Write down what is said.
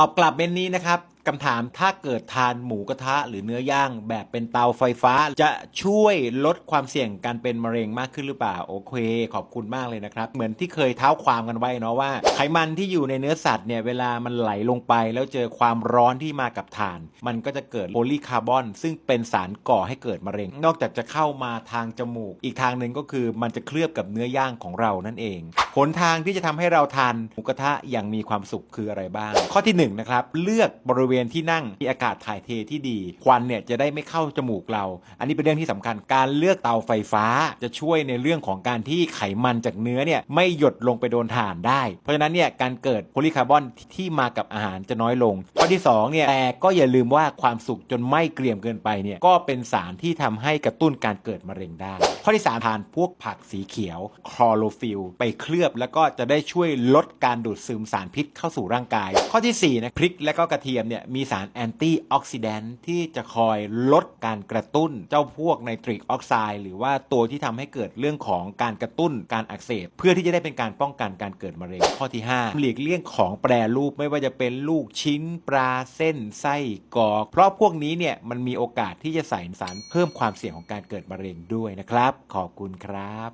ตอบกลับเมนนี้นะครับ คำถามถ้าเกิดทานหมูกระทะหรือเนื้อย่างแบบเป็นเตาไฟฟ้า จะช่วยลดความเสี่ยงการเป็นมะเร็งมากขึ้นหรือเปล่า โอเค ขอบคุณมากเลยนะครับ เหมือนที่เคยเท้าความกันไว้เนาะว่า ไขมันที่อยู่ในเนื้อสัตว์เนี่ย เวลามันไหลลงไป แล้วเจอความร้อนที่มากับถ่าน มันก็จะเกิดโพลีคาร์บอน ซึ่งเป็นสารก่อให้เกิดมะเร็ง นอกจากจะเข้ามาทางจมูก อีกทางหนึ่งก็คือมันจะเคลือบกับเนื้อย่างของเรานั่นเองหนทางที่จะทำให้เราทานหมูกระทะอย่างมีความสุขคืออะไรบ้าง ข้อที่หนึ่งนะครับเลือกบริเวณที่นั่งมีอากาศถ่ายเทที่ดี ควันเนี่ยจะได้ไม่เข้าจมูกเรา อันนี้เป็นเรื่องที่สำคัญการเลือกเตาไฟฟ้าจะช่วยในเรื่องของการที่ไขมันจากเนื้อเนี่ยไม่หยดลงไปโดนถ่านได้ เพราะฉะนั้นเนี่ยการเกิดโพลีคาร์บอนที่มากับอาหารจะน้อยลงข้อที่สองเนี่ยแต่ก็อย่าลืมว่าความสุขจนไม่เกรียมเกินไปเนี่ยก็เป็นสารที่ทำให้กระตุ้นการเกิดมะเร็งได้ ข้อที่สามทานพวกผักสีเขียวคลอโรฟิลไปเคลือบแล้วก็จะได้ช่วยลดการดูดซึมสารพิษเข้าสู่ร่างกาย ข้อที่สี่นะพริกและก็กระเทียมเนี่ยมีสารแอนตี้ออกซิแดนต์ที่จะคอยลดการกระตุ้นเจ้าพวกไนตริกออกไซด์หรือว่าตัวที่ทำให้เกิดเรื่องของการกระตุ้นการอักเสบเพื่อที่จะได้เป็นการป้องกันการเกิดมะเร็งข้อที่ 5 หลีกเลี่ยงของแปรรูปไม่ว่าจะเป็นลูกชิ้นปลาเส้นไส้กรอก เพราะพวกนี้เนี่ยมันมีโอกาสที่จะใส่สารเพิ่มความเสี่ยงของการเกิดมะเร็งด้วยนะครับ ขอบคุณครับ